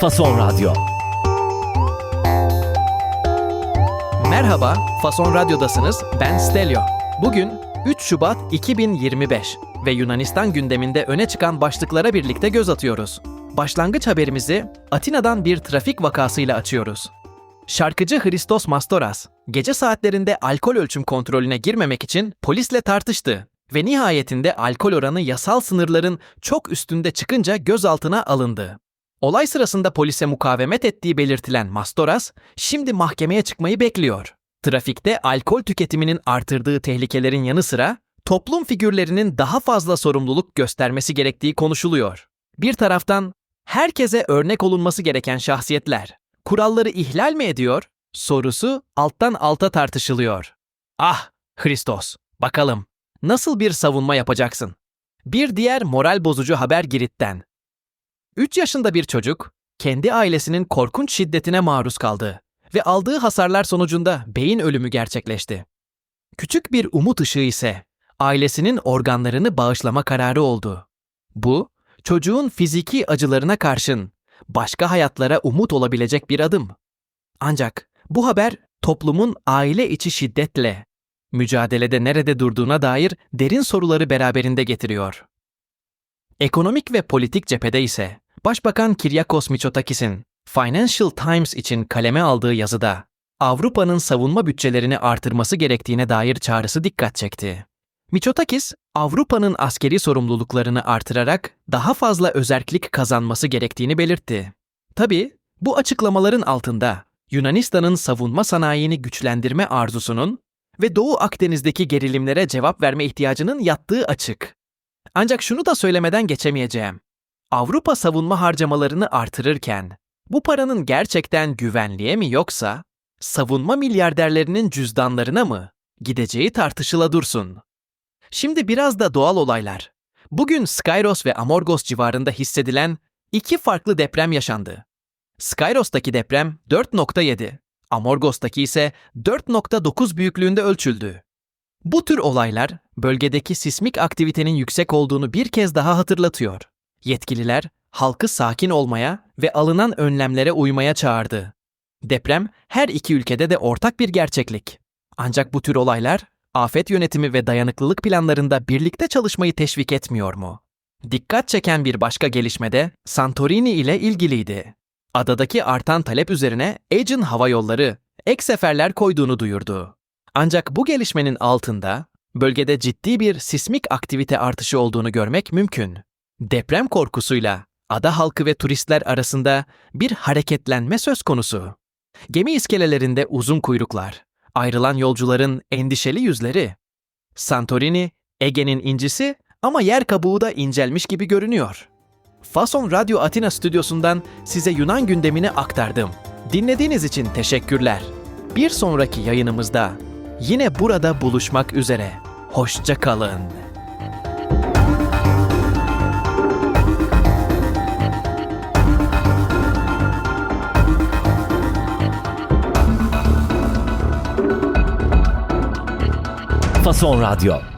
Fason Radyo. Merhaba, Fason Radyo'dasınız. Ben Stelio. Bugün 3 Şubat 2025 ve Yunanistan gündeminde öne çıkan başlıklara birlikte göz atıyoruz. Başlangıç haberimizi Atina'dan bir trafik vakasıyla açıyoruz. Şarkıcı Christos Mastoras, gece saatlerinde alkol ölçüm kontrolüne girmemek için polisle tartıştı ve nihayetinde alkol oranı yasal sınırların çok üstünde çıkınca gözaltına alındı. Olay sırasında polise mukavemet ettiği belirtilen Mastoras, şimdi mahkemeye çıkmayı bekliyor. Trafikte alkol tüketiminin artırdığı tehlikelerin yanı sıra toplum figürlerinin daha fazla sorumluluk göstermesi gerektiği konuşuluyor. Bir taraftan herkese örnek olunması gereken şahsiyetler kuralları ihlal mi ediyor? Sorusu alttan alta tartışılıyor. Ah, Hristos, bakalım nasıl bir savunma yapacaksın? Bir diğer moral bozucu haber Girit'ten. 3 yaşında bir çocuk kendi ailesinin korkunç şiddetine maruz kaldı ve aldığı hasarlar sonucunda beyin ölümü gerçekleşti. Küçük bir umut ışığı ise ailesinin organlarını bağışlama kararı oldu. Bu, çocuğun fiziki acılarına karşın başka hayatlara umut olabilecek bir adım. Ancak bu haber toplumun aile içi şiddetle mücadelede nerede durduğuna dair derin soruları beraberinde getiriyor. Ekonomik ve politik cephede ise Başbakan Kiryakos Mitsotakis'in Financial Times için kaleme aldığı yazıda Avrupa'nın savunma bütçelerini artırması gerektiğine dair çağrısı dikkat çekti. Mitsotakis, Avrupa'nın askeri sorumluluklarını artırarak daha fazla özerklik kazanması gerektiğini belirtti. Tabii bu açıklamaların altında Yunanistan'ın savunma sanayini güçlendirme arzusunun ve Doğu Akdeniz'deki gerilimlere cevap verme ihtiyacının yattığı açık. Ancak şunu da söylemeden geçemeyeceğim. Avrupa savunma harcamalarını artırırken bu paranın gerçekten güvenliğe mi yoksa savunma milyarderlerinin cüzdanlarına mı gideceği tartışıla dursun. Şimdi biraz da doğal olaylar. Bugün Skyros ve Amorgos civarında hissedilen iki farklı deprem yaşandı. Skyros'taki deprem 4.7, Amorgos'taki ise 4.9 büyüklüğünde ölçüldü. Bu tür olaylar bölgedeki sismik aktivitenin yüksek olduğunu bir kez daha hatırlatıyor. Yetkililer halkı sakin olmaya ve alınan önlemlere uymaya çağırdı. Deprem her iki ülkede de ortak bir gerçeklik. Ancak bu tür olaylar afet yönetimi ve dayanıklılık planlarında birlikte çalışmayı teşvik etmiyor mu? Dikkat çeken bir başka gelişme de Santorini ile ilgiliydi. Adadaki artan talep üzerine Aegean Hava Yolları ek seferler koyduğunu duyurdu. Ancak bu gelişmenin altında bölgede ciddi bir sismik aktivite artışı olduğunu görmek mümkün. Deprem korkusuyla ada halkı ve turistler arasında bir hareketlenme söz konusu. Gemi iskelelerinde uzun kuyruklar, ayrılan yolcuların endişeli yüzleri. Santorini, Ege'nin incisi ama yer kabuğu da incelmiş gibi görünüyor. Fason Radyo Atina stüdyosundan size Yunan gündemini aktardım. Dinlediğiniz için teşekkürler. Bir sonraki yayınımızda yine burada buluşmak üzere. Hoşça kalın. Fason Radyo.